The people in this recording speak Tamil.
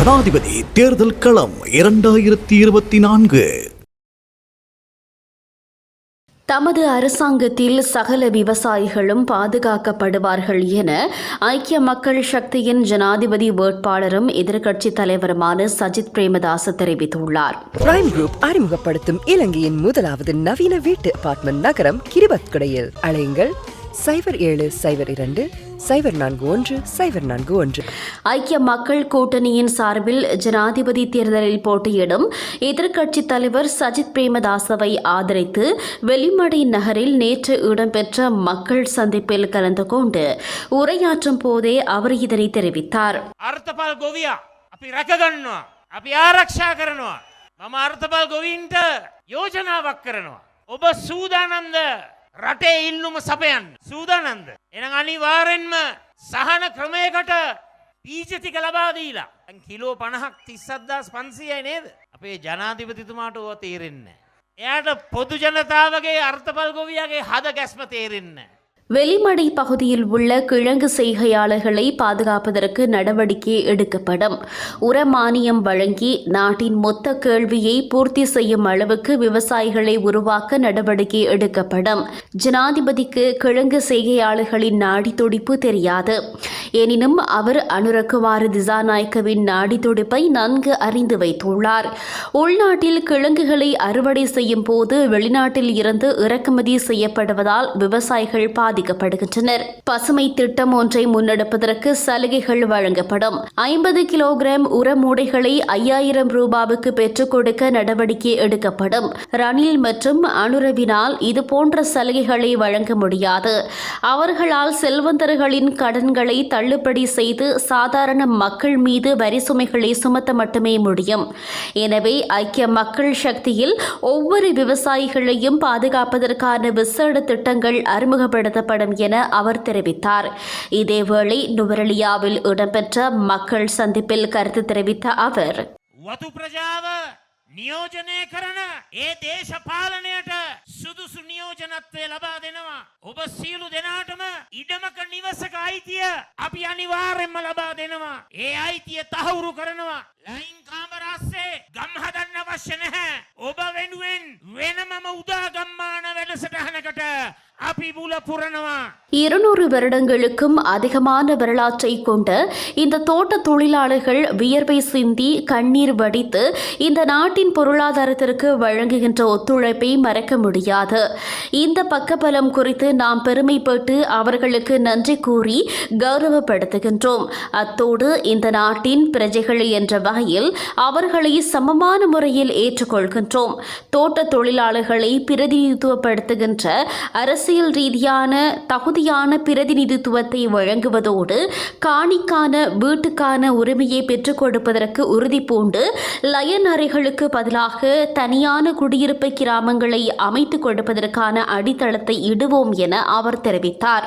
ஜனாதிபதி தேர்தல் களம் இரண்டாயிரத்தி இருபத்தி நான்கு. தமது அரசாங்கத்தில் சகல விவசாயிகளும் பாதுகாக்கப்படுவார்கள் என ஐக்கிய மக்கள் சக்தியின் ஜனாதிபதி வேட்பாளரும் எதிர்க்கட்சித் தலைவருமான சஜித் பிரேமதாச தெரிவித்துள்ளார். பிரைம் குரூப் அறிமுகப்படுத்தும் இலங்கையின் முதலாவது நவீன வீட்டு அபார்ட்மெண்ட் நகரம் கிரிபத்குடையில். அழையுங்கள் சைபர் ஏழு சைபர் இரண்டு சைபர் நான்கு ஒன்று சைபர் நான்கு ஒன்று ஐக்கிய மக்கள் கூட்டணியின் சார்பில் ஜனாதிபதி தேர்தலில் போட்டியிடும் எதிர்க்கட்சித் தலைவர் சஜித் பிரேமதாசவை ஆதரித்து வெலிமடை நகரில் நேற்று இடம்பெற்ற மக்கள் சந்திப்பில் கலந்து கொண்டு உரையாற்றும் போதே அவர் இதனை தெரிவித்தார் අර්ථපල් ගොවියා අපි රැකගන්නවා අපි ආරක්ෂා කරනවා මම අර්ථපල් ගොවින්ට යෝජනාවක් කරනවා ඔබ සූදානන්ද රටේ ඉල්ලුම සපයන්න සූදානන්ද එන අනිවාරෙන්ම සහන ක්‍රමයකට පීජතික ලබාදීලා ඇන් කිලෝ පණහක් තිස්සද්දාස් පන්සියයි නේද අපේ ජනාධිපතිතුමාට ඕ තේරෙන්න. එයාට පොදු ජනතාවගේ අර්ථපල් ගොවියගේ හද ගැස්ම තේරෙන්න. வெளிமடை பகுதியில் உள்ள கிழங்கு செய்கையாளர்களை பாதுகாப்பதற்கு நடவடிக்கை எடுக்கப்படும். உரமானியம் வழங்கி நாட்டின் மொத்த கேள்வியை பூர்த்தி செய்யும் அளவுக்கு விவசாயிகளை உருவாக்க நடவடிக்கை எடுக்கப்படும். ஜனாதிபதிக்கு கிழங்கு செய்கையாளர்களின் நாடி துடிப்பு தெரியாது. எனினும் அவர் அனுரகுமார் திசாநாயக்கவின் நாடி துடிப்பை நன்கு அறிந்து வைத்துள்ளார். உள்நாட்டில் கிழங்குகளை அறுவடை செய்யும் போது வெளிநாட்டில் இருந்து இறக்குமதி செய்யப்படுவதால் விவசாயிகள் பாதி பாதிக்கப்படுகின்றனர். பசுமை திட்டம் ஒன்றை முன்னெடுப்பதற்கு சலுகைகள் வழங்கப்படும். ஐம்பது கிலோகிராம் உர மூடைகளை ஐயாயிரம் ரூபாவுக்கு பெற்றுக் கொடுக்க நடவடிக்கை எடுக்கப்படும். ரணில் மற்றும் அனுரவினால் இதுபோன்ற சலுகைகளை வழங்க முடியாது. அவர்களால் செல்வந்தர்களின் கடன்களை தள்ளுபடி செய்து சாதாரண மக்கள் மீது வரி சுமைகளை சுமத்த மட்டுமே முடியும். எனவே ஐக்கிய மக்கள் சக்தியில் ஒவ்வொரு விவசாயிகளையும் பாதுகாப்பதற்கான விசேட திட்டங்கள் அறிமுகப்படுத்தப்படும் என அவர் தெரிவித்தார் இதேவேளை நுவரெலியாவில் இடம்பெற்ற மக்கள் சந்திப்பில் கருத்து தெரிவித்த அவர் වතු ප්‍රජාව නියෝජනය කරන ඒ දේශපාලනයට සුදුසු නියෝජනත්වය ලබා දෙනවා. ඔබ සියලු දෙනාටම ඉඩමක නිවසක අයිතිය අපි අනිවාර්යෙන්ම ලබා දෙනවා. ඒ අයිතිය තහවුරු කරනවා. ලයින් කාමරස්සේ ගම් හදන්න අවශ්‍ය නැහැ. ඔබ වෙනුවෙන් වෙනමම උදා ගම්මාන වැඩසටහනකට අපි බුල පුරනවා. இருநூறு வருடங்களுக்கும் அதிகமான வரலாற்றை கொண்ட இந்த தோட்ட தொழிலாளர்கள் வியர்வை சிந்தி கண்ணீர் வடித்து இந்த நாட்டின் பொருளாதாரத்திற்கு வழங்குகின்ற ஒத்துழைப்பை மறக்க முடியாது. இந்த பக்கபலம் குறித்து நாம் பெருமைப்பட்டு அவர்களுக்கு நன்றி கூறி கௌரவப்படுத்துகின்றோம். அத்தோடு இந்த நாட்டின் பிரஜைகள் என்ற வகையில் அவர்களை சமமான முறையில் ஏற்றுக்கொள்கின்றோம். தோட்ட தொழிலாளர்களை பிரதிநிதித்துவப்படுத்துகின்ற அரசியல் ரீதியான தகுதியான பிரதிநிதித்துவத்தை வழங்குவதோடு காணிக்கான வீட்டுக்கான உரிமையை பெற்றுக் கொடுப்பதற்கு உறுதி பூண்டு லயன் அறைகளுக்கு பதிலாக தனியான குடியிருப்பு கிராமங்களை அமைத்துக் கொடுப்பதற்கான அடித்தளத்தை இடுவோம் என அவர் தெரிவித்தார்.